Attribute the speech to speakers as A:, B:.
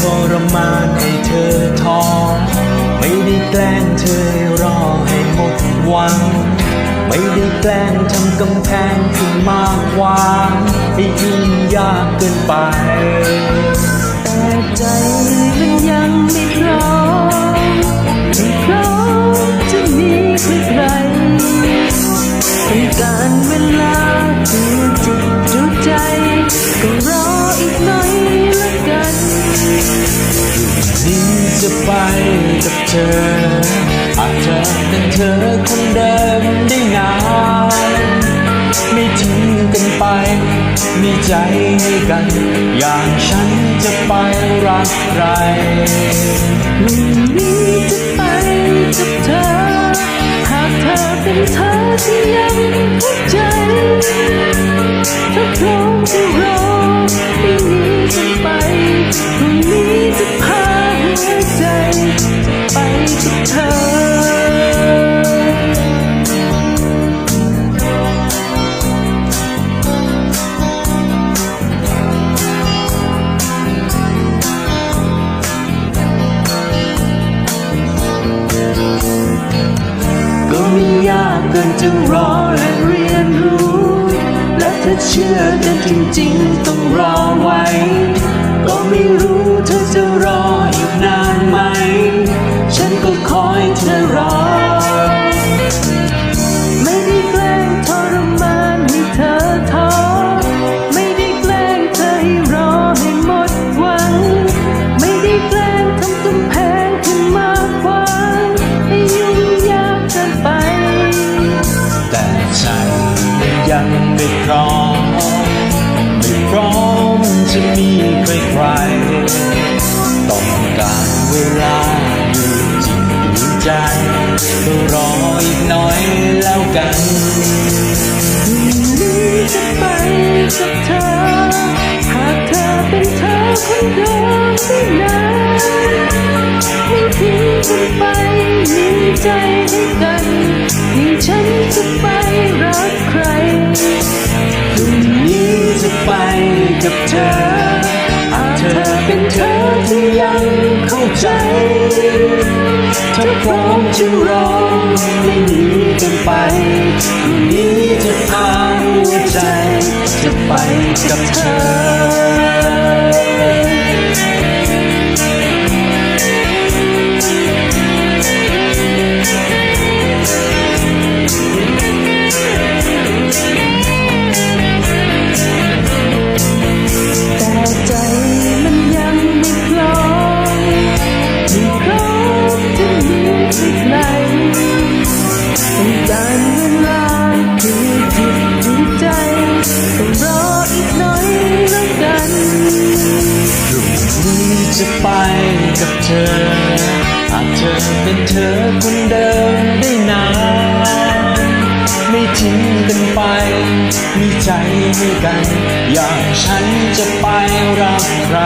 A: ทรมานให้เธอท้อไม่ได้แกล้งเธอรอให้หมดหวัง ไม่ได้แกล้งทำกำแพงขึ้นมากว่าให้ยุ่งยากเกินไป
B: แต่ใจมันยังไม่พร้อมไม่พร้อมจะมีใครใครต้องการเวลาดูจิตดูใจก็รอ
A: จะไปกับเธออาจจะเป็นเธอคนเดิมได้นาน ไม่ทิ้งกันไป มีใจให้กัน อย่างฉันจะไปรักใคร
B: วันนี้จะไปกับเธอ หากเธอเป็นเธอที่ยังเข้าใจ ก็ไม่ยากเกินจะรอและเรียนรู้ และถ้าเชื่อกันจริงๆ ต้องรอไว้ จะมีใค
A: รใครๆต้องการเวลาอยู่จิตอยู่ใจก็รออีกน่อยแล้วกัน
B: นี้จะไปกับเธอ หากเธอเป็นเธอคนเดิมได้นานให้ทิ้งกันไปมีใจให้กันยิ่งฉันจะไป กั
A: บเธอหากเธอเป็นเธอที่ยังเข้าใจถ้าพร้อมจะรอไม่หนีกันไปวันนี้จะพาหัวใจ จะไปกับเธอ
B: จะ
A: ไปกับเธอ อาจเธอเป็นเธอคนเดิมได้นาน ไม่ทิ้งกันไป มีใจให้กัน อย่างฉันจะไปรักใคร